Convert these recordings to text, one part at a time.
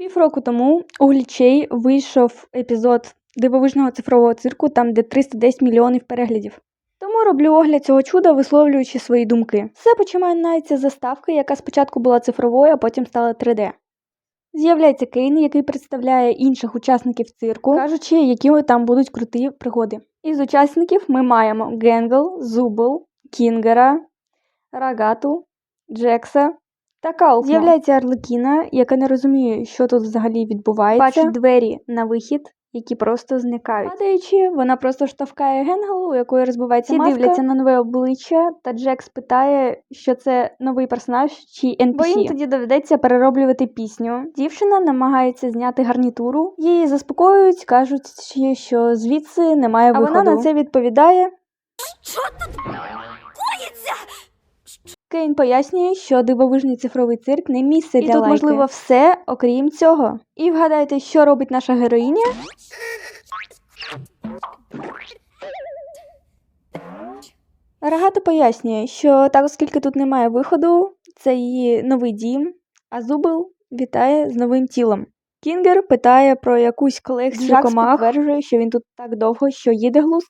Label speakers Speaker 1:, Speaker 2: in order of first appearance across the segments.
Speaker 1: Півроку тому у Глічей вийшов епізод дивовижного цифрового цирку, там де 310 мільйонів переглядів. Тому роблю огляд цього чуда, висловлюючи свої думки. Все починається з заставки, яка спочатку була цифровою, а потім стала 3D. З'являється Кейн, який представляє інших учасників цирку, кажучи, які там будуть круті пригоди. Із учасників ми маємо Генгл, Зубл, Кінгера, Рагату, Джекса та Калфма. З'являється Арлекіна, яка не розуміє, що тут взагалі відбувається. Бачить двері на вихід, які просто зникають. Падаючи, вона просто штовхає Генгл, у якої розбивається
Speaker 2: Всі
Speaker 1: маска.
Speaker 2: дивляться
Speaker 1: на нове обличчя, та Джекс питає, що це новий персонаж чи NPC. Бо їм тоді доведеться перероблювати пісню. Дівчина намагається зняти гарнітуру. Її заспокоюють, кажуть, що звідси немає
Speaker 2: А вона
Speaker 1: на це відповідає. Кейн пояснює, що дивовижний цифровий цирк не місце
Speaker 2: І
Speaker 1: для
Speaker 2: тут
Speaker 1: лайки. можливо все, окрім цього. І вгадайте, що робить наша героїня? Рагата пояснює, що так, оскільки тут немає виходу, це її новий дім, а Зубл вітає з новим тілом. Кінгер питає про якусь колекцію
Speaker 2: Джакс
Speaker 1: комах, підтверджує, що він тут так довго, що їде глузд.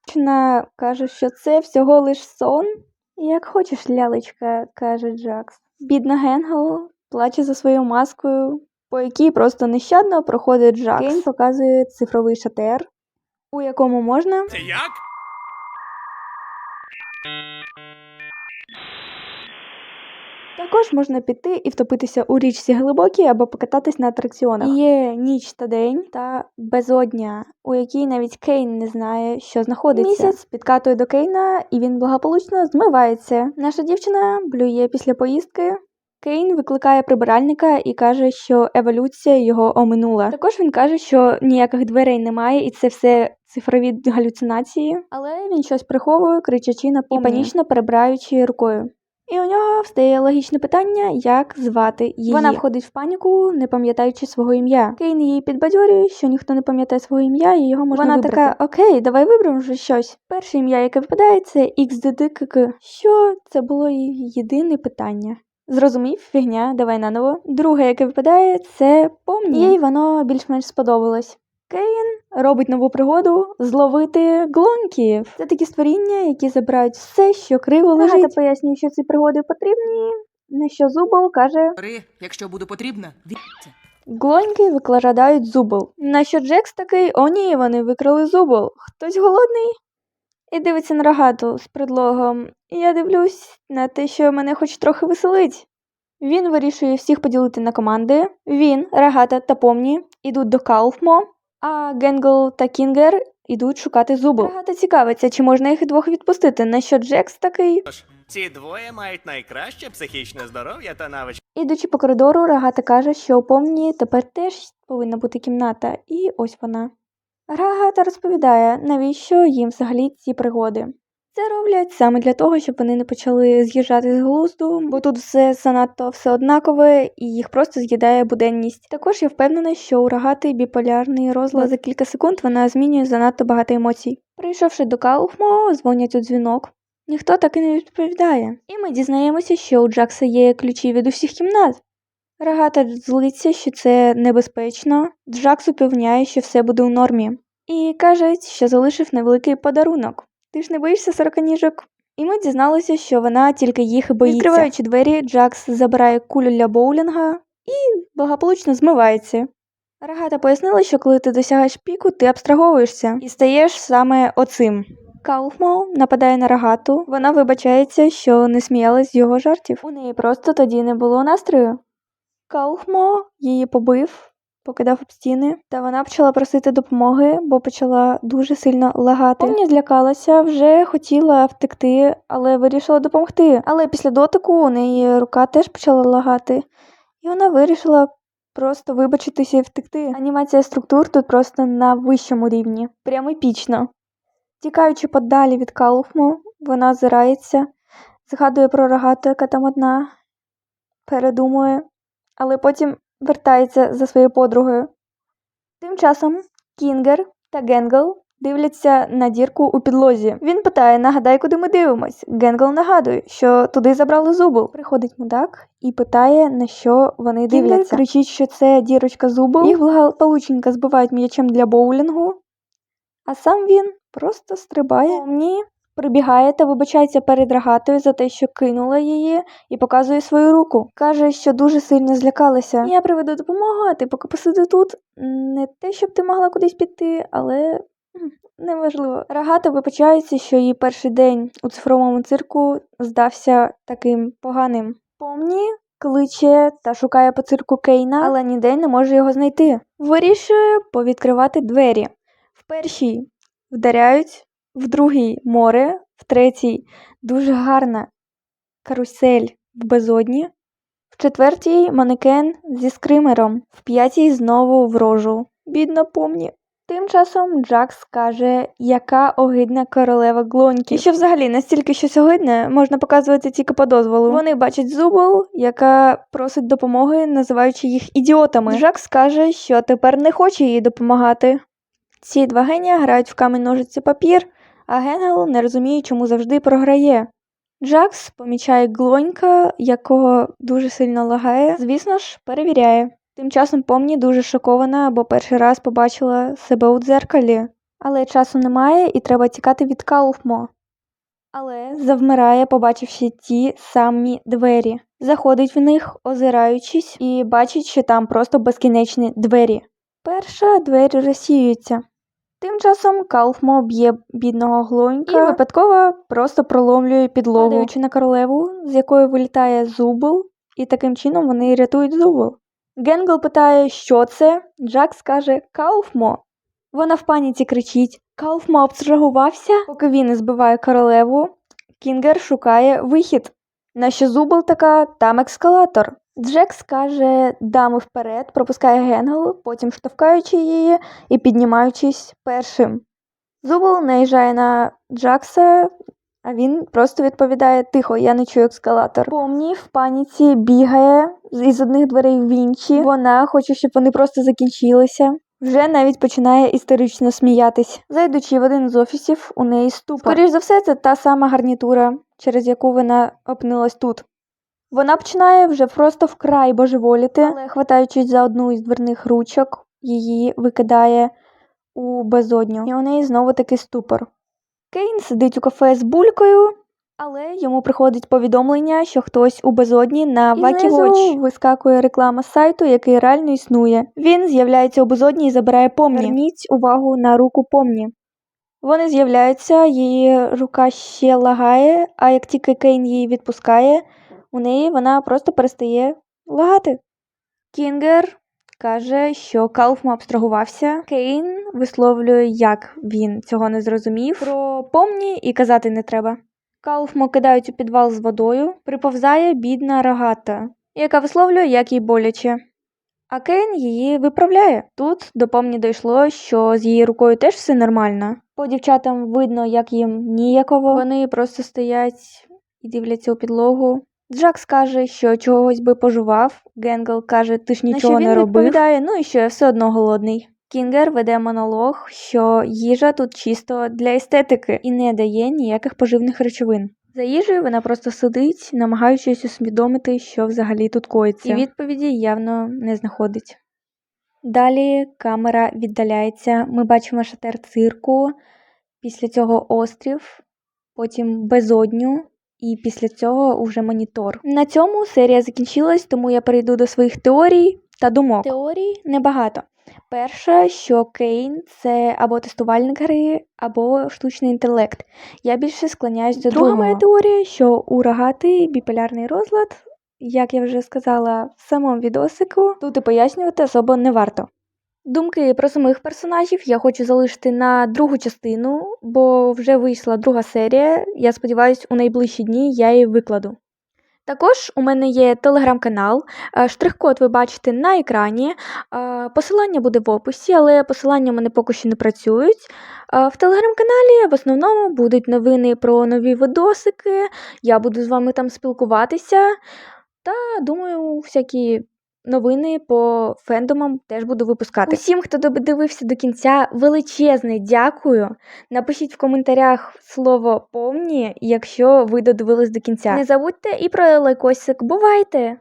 Speaker 1: Каже, що це всього лиш сон. Як хочеш, лялечка, каже Джакс. Бідна Генгл плаче за своєю маскою, по якій просто нещадно проходить Джакс. Кейн показує цифровий шатер, у якому можна
Speaker 3: Це як?
Speaker 1: Також можна піти і втопитися у річці глибокій або покататись на атракціонах. Є ніч та день та безодня, у якій навіть Кейн не знає, що знаходиться. Місяць підкатує до Кейна, і він благополучно змивається. Наша дівчина блює після поїздки. Кейн викликає прибиральника і каже, що еволюція його оминула. Також він каже, що ніяких дверей немає, і це все цифрові галюцинації. Але він щось приховує, кричачи на і панічно перебираючи рукою. І у нього встає логічне питання, як звати її. Вона входить в паніку, не пам'ятаючи свого ім'я. Кейн її підбадьорює, що ніхто не пам'ятає свого ім'я, і його можна Вона вибрати. така, окей, давай виберемо вже щось. Перше ім'я, яке випадає, це XDDKK. Що це було її єдине питання. Зрозумів, фігня, давай наново. Друге, яке випадає, це помні. Їй воно більш-менш сподобалось. Кейн робить нову пригоду зловити глонків. Це такі створіння, які забирають все, що криво лежить. Агата пояснює, що ці пригоди потрібні. На що Зубол каже,
Speaker 3: Ри, якщо буду потрібна, дивіться.
Speaker 1: глоньки викладають зубол. На що Джекс такий, о ні, вони викрали зубол. Хтось голодний? І дивиться на рогату з предлогом. Я дивлюсь на те, що мене хоч трохи веселить. Він вирішує всіх поділити на команди. Він, Рогата та Помні йдуть до Кауфмо, а Генгл та Кінгер йдуть шукати зубу. Рогата цікавиться, чи можна їх двох відпустити, на що Джекс такий.
Speaker 4: Тож, ці двоє мають найкраще психічне здоров'я та навички.
Speaker 1: Ідучи по коридору, Рагата каже, що у повні тепер теж повинна бути кімната, і ось вона. Рагата розповідає, навіщо їм взагалі ці пригоди. Це роблять саме для того, щоб вони не почали з'їжджати з глузду, бо тут все занадто все однакове і їх просто з'їдає буденність. Також я впевнена, що у рогати біполярний розлад за кілька секунд вона змінює занадто багато емоцій. Прийшовши до Кауфмо, дзвонять у дзвінок. Ніхто так і не відповідає. І ми дізнаємося, що у Джакса є ключі від усіх кімнат. Рогата злиться, що це небезпечно. Джакс упевняє, що все буде у нормі. І каже, що залишив невеликий подарунок. Ти ж не боїшся сороканіжок? І ми дізналися, що вона тільки їх і боїться. Відкриваючи двері, Джакс забирає кулю для боулінга і благополучно змивається. Рогата пояснила, що коли ти досягаєш піку, ти абстраговуєшся і стаєш саме оцим. Кауфмо нападає на рогату. Вона вибачається, що не сміялась з його жартів. У неї просто тоді не було настрою. Кауфмо її побив, покидав об стіни, та вона почала просити допомоги, бо почала дуже сильно лагати. Помня злякалася, вже хотіла втекти, але вирішила допомогти. Але після дотику у неї рука теж почала лагати, і вона вирішила просто вибачитися і втекти. Анімація структур тут просто на вищому рівні, прямо епічно. Тікаючи подалі від Кауфму, вона озирається, згадує про рогату, яка там одна, передумує, але потім вертається за своєю подругою. Тим часом Кінгер та Генгл дивляться на дірку у підлозі. Він питає: нагадай, куди ми дивимось. Генгл нагадує, що туди забрали зубл. Приходить мудак і питає, на що вони дивляться. кричить, що це дірочка зубл. Їх благополучненько збивають м'ячем для боулінгу, а сам він просто стрибає. Помні прибігає та вибачається перед рогатою за те, що кинула її, і показує свою руку. Каже, що дуже сильно злякалася. Я приведу допомогу, а ти поки посиди тут. Не те, щоб ти могла кудись піти, але неважливо. Рогата вибачається, що її перший день у цифровому цирку здався таким поганим. Помні кличе та шукає по цирку Кейна, але ніде не може його знайти. Вирішує повідкривати двері. В першій вдаряють, в другій море, в третій дуже гарна карусель в безодні, в четвертій манекен зі скримером, в п'ятій знову в рожу. Бідна помні. Тим часом Джакс каже, яка огидна королева Глоньки. І що взагалі настільки щось огидне можна показувати тільки по дозволу. Вони бачать зубол, яка просить допомоги, називаючи їх ідіотами. Джакс каже, що тепер не хоче їй допомагати. Ці два генія грають в камінь ножиці папір, а Генгел не розуміє, чому завжди програє. Джакс помічає Глонька, якого дуже сильно лагає, звісно ж, перевіряє. Тим часом Помні дуже шокована, бо перший раз побачила себе у дзеркалі. Але часу немає і треба тікати від Кауфмо. Але завмирає, побачивши ті самі двері. Заходить в них, озираючись, і бачить, що там просто безкінечні двері. Перша двері розсіюється. Часом Кауфмо б'є бідного глонька і випадково просто проломлює підлогу, падаючи на королеву, з якої вилітає зубл, і таким чином вони рятують зубл. Генгл питає, що це. Джакс каже Кауфмо. Вона в паніці кричить: Кауфмо абстрагувався, поки він збиває королеву. Кінгер шукає вихід. На що зубл така, там ескалатор. Джекс каже дами вперед, пропускає Генгл, потім штовхаючи її і піднімаючись першим. Зубл наїжджає на Джакса, а він просто відповідає тихо, я не чую ескалатор. Помні в паніці бігає із одних дверей в інші. Вона хоче, щоб вони просто закінчилися. Вже навіть починає історично сміятись. Зайдучи в один з офісів, у неї ступор. Скоріш за все, це та сама гарнітура, через яку вона опинилась тут. Вона починає вже просто вкрай божеволіти, але хватаючись за одну із дверних ручок, її викидає у безодню. І у неї знову таки ступор. Кейн сидить у кафе з булькою, але йому приходить повідомлення, що хтось у безодні на
Speaker 2: І
Speaker 1: Вакі
Speaker 2: знизу
Speaker 1: Watch вискакує реклама сайту, який реально існує. Він з'являється у безодні і забирає помні. Зверніть увагу на руку помні. Вони з'являються, її рука ще лагає, а як тільки Кейн її відпускає, у неї вона просто перестає лагати. Кінгер каже, що Кауфма абстрагувався. Кейн висловлює, як він цього не зрозумів. Про помні і казати не треба. Кауфмо кидають у підвал з водою, приповзає бідна рогата, яка висловлює, як їй боляче. А Кейн її виправляє. Тут до помні дійшло, що з її рукою теж все нормально. По дівчатам видно, як їм ніяково. Вони просто стоять і дивляться у підлогу. Джакс каже, що чогось би пожував. Генгл каже, ти ж нічого
Speaker 2: він
Speaker 1: не робив.
Speaker 2: відповідає,
Speaker 1: ну і що я все одно голодний. Кінгер веде монолог, що їжа тут чисто для естетики і не дає ніяких поживних речовин. За їжею вона просто сидить, намагаючись усвідомити, що взагалі тут коїться. І відповіді явно не знаходить. Далі камера віддаляється. Ми бачимо шатер цирку, після цього острів, потім безодню, і після цього уже монітор. На цьому серія закінчилась, тому я перейду до своїх теорій та думок. Теорій небагато. Перша, що Кейн це або тестувальник гри, або штучний інтелект. Я більше склоняюсь до Друга
Speaker 2: другого.
Speaker 1: моя теорія, що у рогатий біполярний розлад, як я вже сказала в самому відосику, тут і пояснювати особо не варто. Думки про самих персонажів я хочу залишити на другу частину, бо вже вийшла друга серія. Я сподіваюся, у найближчі дні я її викладу. Також у мене є телеграм-канал. е, Штрих-код ви бачите на екрані. е, Посилання буде в описі, але посилання у мене поки що не працюють. Е, В телеграм-каналі в основному будуть новини про нові видосики. Я буду з вами там спілкуватися. Та думаю, всякі новини по фендомам теж буду випускати. Усім, хто додивився до кінця, величезне дякую. Напишіть в коментарях слово повні, якщо ви додивились до кінця. Не забудьте і про лайкосик. Бувайте!